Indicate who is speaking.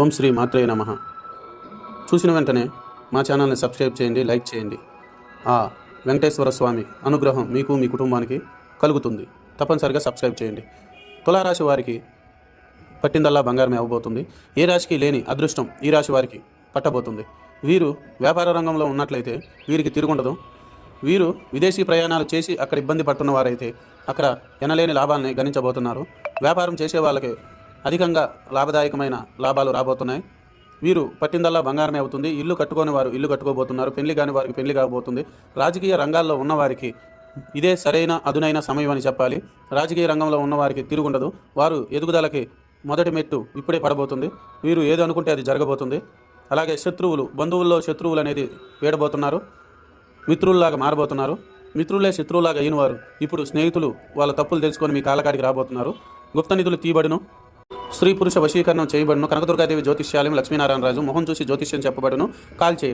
Speaker 1: ఓం శ్రీ మాత్రే నమ. చూసిన వెంటనే మా ఛానల్ని సబ్స్క్రైబ్ చేయండి లైక్ చేయండి. ఆ వెంకటేశ్వర స్వామి అనుగ్రహం మీకు మీ కుటుంబానికి కలుగుతుంది. తప్పనిసరిగా సబ్స్క్రైబ్ చేయండి. తులారాశి వారికి పట్టిందల్లా బంగారమే అవ్వబోతుంది ఏ రాశికి లేని అదృష్టం ఈ రాశి వారికి పట్టబోతుంది. వీరు వ్యాపార రంగంలో ఉన్నట్లయితే వీరికి తిరుగుండదు. వీరు విదేశీ ప్రయాణాలు చేసి అక్కడ ఇబ్బంది పడుతున్న వారైతే అక్కడ ఎనలేని లాభాలని గణించబోతున్నారు. వ్యాపారం చేసే వాళ్ళకి అధికంగా లాభదాయకమైన లాభాలు రాబోతున్నాయి. వీరు పట్టిందల్లా బంగారమే అవుతుంది. ఇల్లు కట్టుకొని వారు ఇల్లు కట్టుకోబోతున్నారు. పెళ్ళి కాని వారికి పెళ్ళి కాబోతుంది. రాజకీయ రంగాల్లో ఉన్నవారికి ఇదే సరైన అదునైన సమయం అని చెప్పాలి. రాజకీయ రంగంలో ఉన్నవారికి తిరుగుండదు. వారు ఎదుగుదలకి మొదటి మెట్టు ఇప్పుడే పడబోతుంది. వీరు ఏది అనుకుంటే అది జరగబోతుంది. అలాగే శత్రువులు బంధువుల్లో శత్రువులు అనేది వేడబోతున్నారు మిత్రుల్లాగా మారబోతున్నారు. మిత్రులే శత్రువులాగా అయిన వారు. ఇప్పుడు స్నేహితులు వాళ్ళ తప్పులు తెలుసుకొని మీ కాలకాడికి రాబోతున్నారు. గుప్త నిధులు తీయబడును. స్త్రీ పురుష వశీకరణం చేయబడును. కనకదుర్గాదేవి జ్యోతిష్యాలయం లక్ష్మీనారాయణ రాజు మొహం చూసి జ్యోతిష్యం చెప్పబడును. కాల్ చేయండి.